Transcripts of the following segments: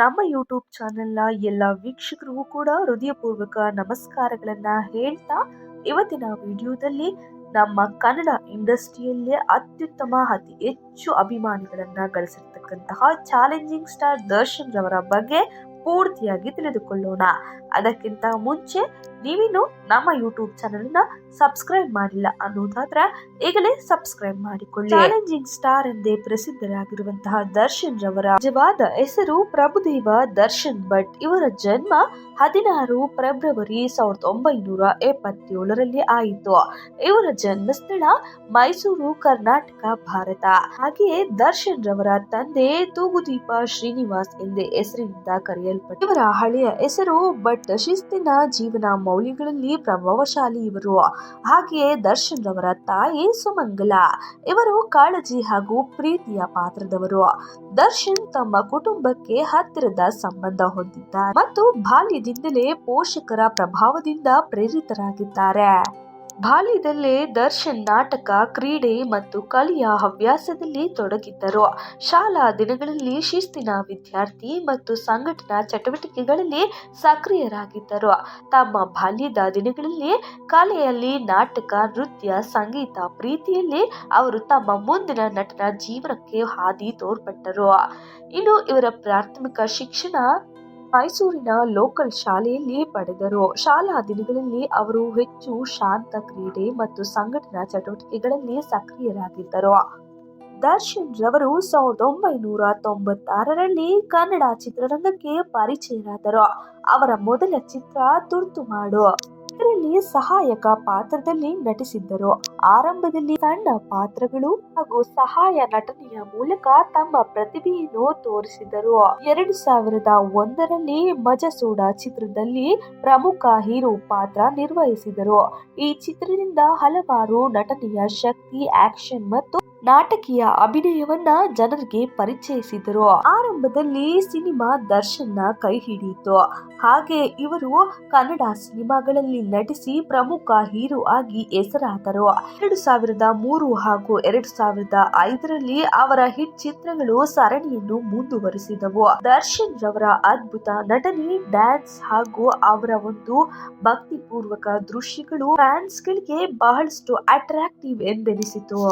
ನಮ್ಮ ಯೂಟ್ಯೂಬ್ ಚಾನೆಲ್ನ ಎಲ್ಲ ವೀಕ್ಷಕರಿಗೂ ಕೂಡ ಹೃದಯಪೂರ್ವಕ ನಮಸ್ಕಾರಗಳನ್ನ ಹೇಳ್ತಾ ಇವತ್ತಿನ ವಿಡಿಯೋದಲ್ಲಿ ನಮ್ಮ ಕನ್ನಡ ಇಂಡಸ್ಟ್ರಿಯಲ್ಲೇ ಅತ್ಯುತ್ತಮ, ಅತಿ ಹೆಚ್ಚು ಅಭಿಮಾನಿಗಳನ್ನ ಗಳಿಸಿರ್ತಕ್ಕಂತಹ ಚಾಲೆಂಜಿಂಗ್ ಸ್ಟಾರ್ ದರ್ಶನ್ ರವರ ಬಗ್ಗೆ ಪೂರ್ತಿಯಾಗಿ ತಿಳಿದುಕೊಳ್ಳೋಣ. ಅದಕ್ಕಿಂತ ಮುಂಚೆ ನೀವಿನ್ನು ನಮ್ಮ ಯೂಟ್ಯೂಬ್ ಚಾನೆಲ್ನ ಸಬ್ಸ್ಕ್ರೈಬ್ ಮಾಡಿಲ್ಲ ಅನ್ನೋದಾದ್ರೆ ಈಗಲೇ ಸಬ್ಸ್ಕ್ರೈಬ್ ಮಾಡಿಕೊಳ್ಳಿ. ಚಾಲೆಂಜಿಂಗ್ ಸ್ಟಾರ್ ಎಂದೇ ಪ್ರಸಿದ್ಧರಾಗಿರುವಂತಹ ದರ್ಶನ್ ರವರ ನಿಜವಾದ ಹೆಸರು ಪ್ರಭುದೇವ ದರ್ಶನ್ ಭಟ್. ಇವರ ಜನ್ಮ ಹದಿನಾರು ಫೆಬ್ರವರಿ ಸಾವಿರದ ಒಂಬೈನೂರ ಎಪ್ಪತ್ತೇಳರಲ್ಲಿ ಆಯಿತು. ಇವರ ಜನ್ಮಸ್ಥಳ ಮೈಸೂರು, ಕರ್ನಾಟಕ, ಭಾರತ. ಹಾಗೆಯೇ ದರ್ಶನ್ ರವರ ತಂದೆ ತೂಗುದೀಪ ಶ್ರೀನಿವಾಸ್ ಎಂದೇ ಹೆಸರಿನಿಂದ ಕರೆಯಲ್ಪಟ್ಟ ಇವರ ಹಳೆಯ ಹೆಸರು ಬಟ್ ಶಿಸ್ತಿನ ಜೀವನ ಮೌಲ್ಯಗಳಲ್ಲಿ ಪ್ರಭಾವಶಾಲಿ ಇವರು. ಹಾಗೆಯೇ ದರ್ಶನ್ ರವರ ತಾಯಿ ಸುಮಂಗಲ. ಇವರು ಕಾಳಜಿ ಹಾಗೂ ಪ್ರೀತಿಯ ಪಾತ್ರದವರು. ದರ್ಶನ್ ತಮ್ಮ ಕುಟುಂಬಕ್ಕೆ ಹತ್ತಿರದ ಸಂಬಂಧ ಹೊಂದಿದ್ದಾರೆ ಮತ್ತು ಬಾಲ್ಯದಿಂದಲೇ ಪೋಷಕರ ಪ್ರಭಾವದಿಂದ ಪ್ರೇರಿತರಾಗಿದ್ದಾರೆ. ಬಾಲ್ಯದಲ್ಲೇ ದರ್ಶನ್ ನಾಟಕ, ಕ್ರೀಡೆ ಮತ್ತು ಕಲೆಯ ಹವ್ಯಾಸದಲ್ಲಿ ತೊಡಗಿದ್ದರು. ಶಾಲಾ ದಿನಗಳಲ್ಲಿ ಶಿಸ್ತಿನ ವಿದ್ಯಾರ್ಥಿ ಮತ್ತು ಸಂಘಟನಾ ಚಟುವಟಿಕೆಗಳಲ್ಲಿ ಸಕ್ರಿಯರಾಗಿದ್ದರು. ತಮ್ಮ ಬಾಲ್ಯದ ದಿನಗಳಲ್ಲಿ ಕಲೆಯಲ್ಲಿ ನಾಟಕ, ನೃತ್ಯ, ಸಂಗೀತ ಪ್ರೀತಿಯಲ್ಲಿ ಅವರು ತಮ್ಮ ಮುಂದಿನ ನಟನ ಜೀವನಕ್ಕೆ ಹಾದಿ ತೋರ್ಪಟ್ಟರು. ಇನ್ನು ಇವರ ಪ್ರಾಥಮಿಕ ಶಿಕ್ಷಣ ಮೈಸೂರಿನ ಲೋಕಲ್ ಶಾಲೆಯಲ್ಲಿ ಪಡೆದರು. ಶಾಲಾ ದಿನಗಳಲ್ಲಿ ಅವರು ಹೆಚ್ಚು ಶಾಂತ ಕ್ರೀಡೆ ಮತ್ತು ಸಂಘಟನಾ ಚಟುವಟಿಕೆಗಳಲ್ಲಿ ಸಕ್ರಿಯರಾಗಿದ್ದರು. ದರ್ಶನ್ ರವರು ಸಾವಿರದ ಒಂಬೈನೂರ ತೊಂಬತ್ತಾರರಲ್ಲಿ ಕನ್ನಡ ಚಿತ್ರರಂಗಕ್ಕೆ ಪರಿಚಯರಾದರು. ಅವರ ಮೊದಲ ಚಿತ್ರ ತುರ್ತುಮಾಡು ಇದರಲ್ಲಿ ಸಹಾಯಕ ಪಾತ್ರದಲ್ಲಿ ನಟಿಸಿದ್ದರು. ಆರಂಭದಲ್ಲಿ ಸಣ್ಣ ಪಾತ್ರಗಳು ಹಾಗೂ ಸಹಾಯ ನಟನೆಯ ಮೂಲಕ ತಮ್ಮ ಪ್ರತಿಭೆಯನ್ನು ತೋರಿಸಿದರು. ಎರಡು ಸಾವಿರದ ಒಂದರಲ್ಲಿ ಮಜಸೂಡ ಚಿತ್ರದಲ್ಲಿ ಪ್ರಮುಖ ಹೀರೋ ಪಾತ್ರ ನಿರ್ವಹಿಸಿದರು. ಈ ಚಿತ್ರದಿಂದ ಹಲವಾರು ನಟನೆಯ ಶಕ್ತಿ, ಆಕ್ಷನ್ ಮತ್ತು ನಾಟಕೀಯ ಅಭಿನಯವನ್ನ ಜನರಿಗೆ ಪರಿಚಯಿಸಿದರು. ಆರಂಭದಲ್ಲಿ ಸಿನಿಮಾ ದರ್ಶನ್ನ ಕೈ ಹಿಡಿಯಿತು. ಹಾಗೆ ಇವರು ಕನ್ನಡ ಸಿನಿಮಾಗಳಲ್ಲಿ ನಟಿಸಿ ಪ್ರಮುಖ ಹೀರೋ ಆಗಿ ಹೆಸರಾದರು. ಎರಡು ಸಾವಿರದ ಮೂರು ಹಾಗೂ ಎರಡು ಸಾವಿರದ ಐದರಲ್ಲಿ ಅವರ ಹಿಟ್ ಚಿತ್ರಗಳು ಸರಣಿಯನ್ನು ಮುಂದುವರಿಸಿದವು. ದರ್ಶನ್ ರವರ ಅದ್ಭುತ ನಟನೆ, ಡ್ಯಾನ್ಸ್ ಹಾಗೂ ಅವರ ಒಂದು ಭಕ್ತಿಪೂರ್ವಕ ದೃಶ್ಯಗಳು ಫ್ಯಾನ್ಸ್ಗಳಿಗೆ ಬಹಳಷ್ಟು ಅಟ್ರಾಕ್ಟಿವ್ ಎಂದೆನಿಸಿತು.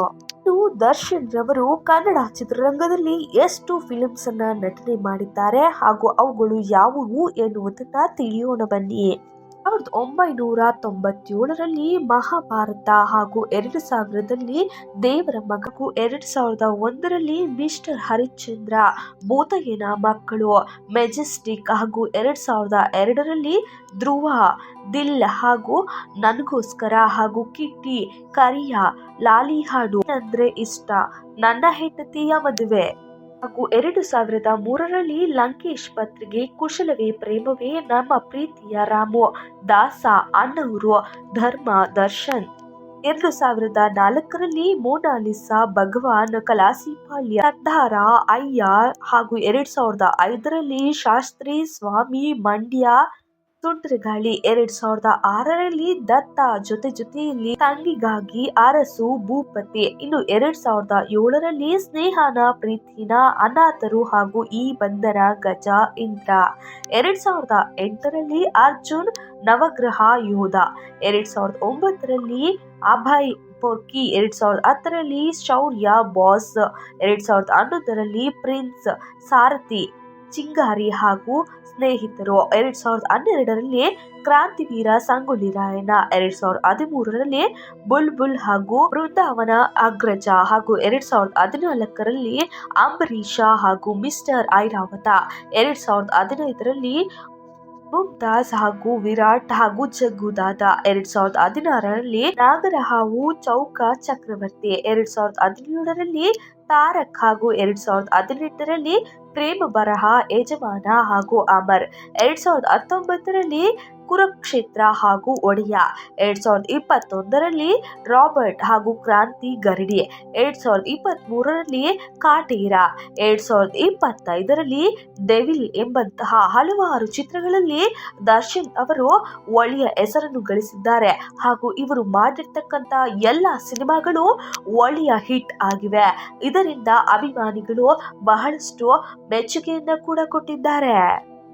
ದರ್ಶನ್ ರವರು ಕನ್ನಡ ಚಿತ್ರರಂಗದಲ್ಲಿ ಎಷ್ಟು ಫಿಲ್ಮ್ಸ್ ಅನ್ನ ನಟನೆ ಮಾಡಿದ್ದಾರೆ ಹಾಗೂ ಅವುಗಳು ಯಾವುವು ಎನ್ನುವುದನ್ನ ತಿಳಿಯೋಣ ಬನ್ನಿ. ಸಾವಿರದ ಒಂಬೈನೂರ ತೊಂಬತ್ತೇಳರಲ್ಲಿ ಮಹಾಭಾರತ ಹಾಗೂ ಎರಡು ಸಾವಿರದಲ್ಲಿ ದೇವರ ಮಗು ಎರಡು ಸಾವಿರದ ಒಂದರಲ್ಲಿ ಮಿಸ್ಟರ್ ಹರಿಶ್ಚಂದ್ರ ಭೂತಯ್ಯನ ಮಕ್ಕಳು, ಮೆಜೆಸ್ಟಿಕ್ ಹಾಗೂ ಎರಡು ಸಾವಿರದ ಎರಡರಲ್ಲಿ ಧ್ರುವ, ದಿಲ್ ಹಾಗೂ ನನಗೋಸ್ಕರ ಹಾಗೂ ಕಿಟ್ಟಿ, ಕರಿಯ ಲಾಲಿ ಹಾಡು ಅಂದ್ರೆ ಇಷ್ಟ. ನನ್ನ ಹೆಂಡತಿಯ ಮದುವೆ. ಹಾಗೂ ಎರಡು ಸಾವಿರದ ಮೂರರಲ್ಲಿ ಲಂಕೇಶ್ ಪತ್ರಿಗೆ ಕುಶಲವೇ ಪ್ರೇಮವೇ ನಮ್ಮ ಪ್ರೀತಿಯ ರಾಮು, ದಾಸ, ಅಣ್ಣವರು, ಧರ್ಮ, ದರ್ಶನ್. ಎರಡು ಸಾವಿರದ ನಾಲ್ಕರಲ್ಲಿ ಮೋನಾಲಿಸಾ ಭಗವಾನ್ ಕಲಾಸಿಪಾಲ್ಯ ಸರ್ದಾರ, ಅಯ್ಯ ಹಾಗೂ ಎರಡು ಸಾವಿರದ ಐದರಲ್ಲಿ ಶಾಸ್ತ್ರಿ, ಸ್ವಾಮಿ, ಮಂಡ್ಯ ಸುಂಟ್ರಗಾಳಿ ಎರಡ್ ಸಾವಿರದ ಆರರಲ್ಲಿ ದತ್ತ ಜೊತೆ ಜೊತೆಯಲ್ಲಿ ತಂಗಿಗಾಗಿ ಅರಸು, ಭೂಪತಿ, ಇನ್ನು ಎರಡ್ ಸಾವಿರದ ಏಳರಲ್ಲಿ ಸ್ನೇಹನ, ಪ್ರೀತಿನ, ಅನಾಥರು ಹಾಗೂ ಈ ಬಂಧನ ಗಜ ಇಂದ್ರ. ಎರಡ್ ಸಾವಿರದ ಎಂಟರಲ್ಲಿ ಅರ್ಜುನ್ ನವಗ್ರಹ ಯೋಧ. ಎರಡ್ ಸಾವಿರದ ಒಂಬತ್ತರಲ್ಲಿ ಅಭಯ್ ಪೊರ್ಕಿ. ಎರಡ್ ಸಾವಿರದ ಹತ್ತರಲ್ಲಿ ಶೌರ್ಯ ಬಾಸ್. ಎರಡ್ ಸಾವಿರದ ಹನ್ನೊಂದರಲ್ಲಿ ಪ್ರಿನ್ಸ್ ಸಾರಥಿ ಚಿಂಗಾರಿ ಹಾಗೂ ಸ್ನೇಹಿತರು. ಎರಡ್ ಸಾವಿರದ ಹನ್ನೆರಡರಲ್ಲಿ ಕ್ರಾಂತಿವೀರ ಸಂಗೊಳ್ಳಿ ರಾಯಣ್ಣ ಎರಡ್ ಸಾವಿರದ ಹದಿಮೂರರಲ್ಲಿ ಬುಲ್ ಬುಲ್ ಹಾಗೂ ಬೃಂದಾವನ ಅಗ್ರಜ ಹಾಗೂ ಎರಡ್ ಸಾವಿರದ ಹದಿನಾಲ್ಕರಲ್ಲಿ ಅಂಬರೀಷ ಹಾಗೂ ಮಿಸ್ಟರ್ ಐರಾವತ, ಎರಡ್ ಸಾವಿರದ ಹದಿನೈದರಲ್ಲಿ ಮುಮ್ತಾಜ್ ಹಾಗೂ ವಿರಾಟ್ ಹಾಗೂ ಜಗ್ಗುದಾದ, ಎರಡ್ ಸಾವಿರದ ಹದಿನಾರರಲ್ಲಿ ನಾಗರಹಾವು ಚೌಕ ಚಕ್ರವರ್ತಿ, ಎರಡ್ ಸಾವಿರದ ಹದಿನೇಳರಲ್ಲಿ ತಾರಕ್ ಹಾಗೂ ಎರಡ್ ಸಾವಿರದ ಹದಿನೆಂಟರಲ್ಲಿ ಪ್ರೇಮ ಬರಹ ಯಜಮಾನ ಹಾಗೂ ಅಮರ್. ಎರಡ್ ಸಾವಿರದ ಹತ್ತೊಂಬತ್ತರಲ್ಲಿ ಕುರುಕ್ಷೇತ್ರ ಹಾಗೂ ಒಡಿಯಾ. ಎರಡ್ ಸಾವಿರದ ಇಪ್ಪತ್ತೊಂದರಲ್ಲಿ ರಾಬರ್ಟ್ ಹಾಗೂ ಕ್ರಾಂತಿ ಗರಡಿ. ಎರಡ್ ಸಾವಿರದ ಇಪ್ಪತ್ತ್ ಮೂರರಲ್ಲಿ ಕಾಟೇರ. ಎರಡ್ ಸಾವಿರದ ಇಪ್ಪತ್ತೈದರಲ್ಲಿ ಡೆವಿಲ್ ಎಂಬಂತಹ ಹಲವಾರು ಚಿತ್ರಗಳಲ್ಲಿ ದರ್ಶನ್ ಅವರು ಒಳ್ಳೆಯ ಹೆಸರನ್ನು ಗಳಿಸಿದ್ದಾರೆ. ಹಾಗೂ ಇವರು ಮಾಡಿರ್ತಕ್ಕಂಥ ಎಲ್ಲ ಸಿನಿಮಾಗಳು ಒಳ್ಳೆಯ ಹಿಟ್ ಆಗಿವೆ. ಇದರಿಂದ ಅಭಿಮಾನಿಗಳು ಬಹಳಷ್ಟು ಮೆಚ್ಚುಗೆಯನ್ನು ಕೂಡ ಕೊಟ್ಟಿದ್ದಾರೆ.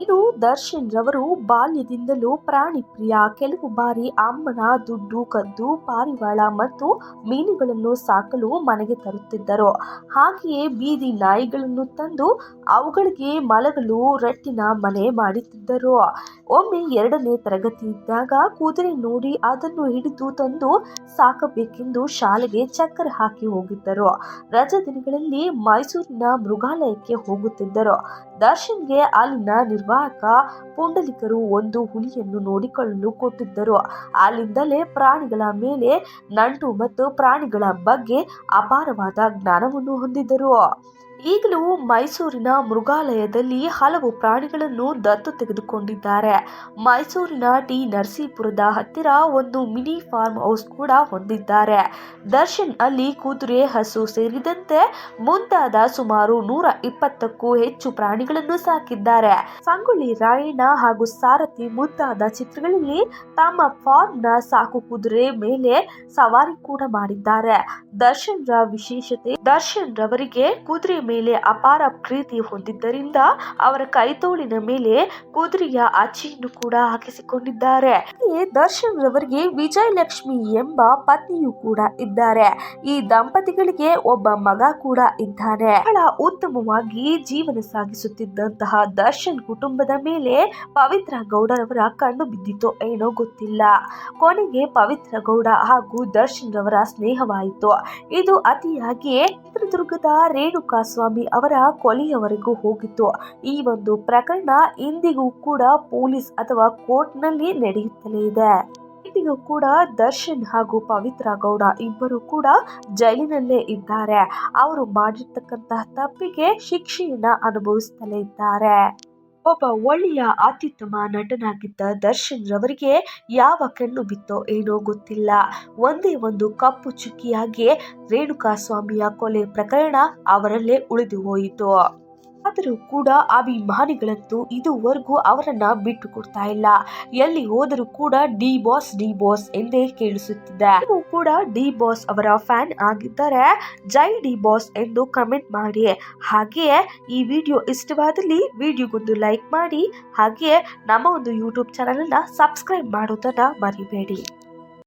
ಇನ್ನು ದರ್ಶನ್ ರವರು ಬಾಲ್ಯದಿಂದಲೂ ಪ್ರಾಣಿ ಪ್ರಿಯ, ಕೆಲವು ಬಾರಿ ಅಮ್ಮನ ದುಡ್ಡು, ಕದ್ದು, ಪಾರಿವಾಳ ಮತ್ತು ಮೀನುಗಳನ್ನು ಸಾಕಲು ಮನೆಗೆ ತರುತ್ತಿದ್ದರು. ಹಾಗೆಯೇ ಬೀದಿ ನಾಯಿಗಳನ್ನು ತಂದು ಅವುಗಳಿಗೆ ಮಲಗಲು ರಟ್ಟಿನ ಮನೆ ಮಾಡುತ್ತಿದ್ದರು ಒಮ್ಮೆ ಎರಡನೇ ತರಗತಿ ಇದ್ದಾಗ ಕುದುರೆ ನೋಡಿ ಅದನ್ನು ಹಿಡಿದು ತಂದು ಸಾಕಬೇಕೆಂದು ಶಾಲೆಗೆ ಚಕ್ಕರ್ ಹಾಕಿ ಹೋಗಿದ್ದರು. ರಜಾ ದಿನಗಳಲ್ಲಿ ಮೈಸೂರಿನ ಮೃಗಾಲಯಕ್ಕೆ ಹೋಗುತ್ತಿದ್ದರು. ದರ್ಶನ್ಗೆ ಅಲ್ಲಿನ ನಿರ್ವಾಹಕ ಪುಂಡಲಿಕರು ಒಂದು ಹುಲಿಯನ್ನು ನೋಡಿಕೊಳ್ಳಲು ಕೊಟ್ಟಿದ್ದರು ಅಲ್ಲಿಂದಲೇ ಪ್ರಾಣಿಗಳ ಮೇಲೆ ನಂಟು ಮತ್ತು ಪ್ರಾಣಿಗಳ ಬಗ್ಗೆ ಅಪಾರವಾದ ಜ್ಞಾನವನ್ನು ಹೊಂದಿದ್ದರು. ಈಗಲೂ ಮೈಸೂರಿನ ಮೃಗಾಲಯದಲ್ಲಿ ಹಲವು ಪ್ರಾಣಿಗಳನ್ನು ದತ್ತು ತೆಗೆದುಕೊಂಡಿದ್ದಾರೆ. ಮೈಸೂರಿನ ಟಿ ನರಸೀಪುರದ ಹತ್ತಿರ ಒಂದು ಮಿನಿ ಫಾರ್ಮ್ ಹೌಸ್ ಕೂಡ ಹೊಂದಿದ್ದಾರೆ. ದರ್ಶನ್ ಅಲ್ಲಿ ಕುದುರೆ ಹಸು ಸೇರಿದಂತೆ ಮುಂತಾದ ಸುಮಾರು ನೂರ ಇಪ್ಪತ್ತಕ್ಕೂ ಹೆಚ್ಚು ಪ್ರಾಣಿಗಳನ್ನು ಸಾಕಿದ್ದಾರೆ. ಸಂಗೊಳ್ಳಿ ರಾಯಣ್ಣ ಹಾಗೂ ಸಾರಥಿ ಮುಂತಾದ ಚಿತ್ರಗಳಲ್ಲಿ ತಮ್ಮ ಫಾರ್ಮ್ನ ಸಾಕು ಕುದುರೆ ಮೇಲೆ ಸವಾರಿ ಕೂಡ ಮಾಡಿದ್ದಾರೆ. ದರ್ಶನ್ ರ ವಿಶೇಷತೆ ದರ್ಶನ್ ರವರಿಗೆ ಕುದುರೆ ಮೇಲೆ ಅಪಾರ ಪ್ರೀತಿ ಹೊಂದಿದ್ದರಿಂದ ಅವರ ಕೈತೋಳಿನ ಮೇಲೆ ಕುದುರೆಯ ಅಚ್ಚಿಯನ್ನು ಕೂಡ ಹಾಕಿಸಿಕೊಂಡಿದ್ದಾರೆ. ದರ್ಶನ್ ರವರಿಗೆ ವಿಜಯಲಕ್ಷ್ಮಿ ಎಂಬ ಪತ್ನಿಯು ಕೂಡ ಇದ್ದಾರೆ. ಈ ದಂಪತಿಗಳಿಗೆ ಒಬ್ಬ ಮಗ ಕೂಡ ಇದ್ದಾನೆ. ಬಹಳ ಉತ್ತಮವಾಗಿ ಜೀವನ ಸಾಗಿಸುತ್ತಿದ್ದಂತಹ ದರ್ಶನ್ ಕುಟುಂಬದ ಮೇಲೆ ಪವಿತ್ರ ಗೌಡರವರ ಕಣ್ಣು ಬಿದ್ದಿತು ಏನೋ ಗೊತ್ತಿಲ್ಲ. ಕೊನೆಗೆ ಪವಿತ್ರ ಗೌಡ ಹಾಗೂ ದರ್ಶನ್ ರವರ ಸ್ನೇಹವಾಯಿತು. ಇದು ಅತಿಯಾಗಿ ಚಿತ್ರದುರ್ಗದ ರೇಣುಕಾ ಸ್ವಾಮಿ ಅವರ ಕೊಲೆಯವರೆಗೂ ಹೋಗಿತ್ತು. ಈ ಒಂದು ಪ್ರಕರಣ ಇಂದಿಗೂ ಕೂಡ ಪೊಲೀಸ್ ಅಥವಾ ಕೋರ್ಟ್ನಲ್ಲಿ ನಡೆಯುತ್ತಲೇ ಇದೆ. ಇಂದಿಗೂ ಕೂಡ ದರ್ಶನ್ ಹಾಗೂ ಪವಿತ್ರ ಗೌಡ ಇಬ್ಬರು ಕೂಡ ಜೈಲಿನಲ್ಲೇ ಇದ್ದಾರೆ. ಅವರು ಮಾಡಿರ್ತಕ್ಕಂತಹ ತಪ್ಪಿಗೆ ಶಿಕ್ಷೆಯನ್ನ ಅನುಭವಿಸ್ತಲೇ ಇದ್ದಾರೆ. ಒಬ್ಬ ಒಳ್ಳೆಯ ಅತ್ಯುತ್ತಮ ನಟನಾಗಿದ್ದ ದರ್ಶನ್ ರವರಿಗೆ ಯಾವ ಕಣ್ಣು ಬಿತ್ತೋ ಏನೋ ಗೊತ್ತಿಲ್ಲ. ಒಂದೇ ಒಂದು ಕಪ್ಪು ಚುಕ್ಕಿಯಾಗಿ ರೇಣುಕಾ ಸ್ವಾಮಿಯ ಕೊಲೆ ಪ್ರಕರಣ ಅವರಲ್ಲೇ ಉಳಿದು ಹೋಯಿತು. ಆದರೂ ಕೂಡ ಅಭಿಮಾನಿಗಳಂತೂ ಇದುವರೆಗೂ ಅವರನ್ನ ಬಿಟ್ಟು ಕೊಡ್ತಾ ಇಲ್ಲ. ಎಲ್ಲಿ ಹೋದರೂ ಕೂಡ ಡಿ ಬಾಸ್ ಡಿ ಬಾಸ್ ಎಂದೇ ಕೇಳಿಸುತ್ತಿದೆ. ನೀವು ಕೂಡ ಡಿ ಬಾಸ್ ಅವರ ಫ್ಯಾನ್ ಆಗಿದ್ದರೆ. ಜೈ ಡಿ ಬಾಸ್ ಎಂದು ಕಮೆಂಟ್ ಮಾಡಿ. ಹಾಗೆಯೇ ಈ ವಿಡಿಯೋ ಇಷ್ಟವಾದಲ್ಲಿ ವಿಡಿಯೋಗೊಂದು ಲೈಕ್ ಮಾಡಿ. ಹಾಗೆಯೇ ನಮ್ಮ ಒಂದು ಯೂಟ್ಯೂಬ್ ಚಾನಲನ್ನು ಸಬ್ಸ್ಕ್ರೈಬ್ ಮಾಡೋದನ್ನ ಮರಿಬೇಡಿ.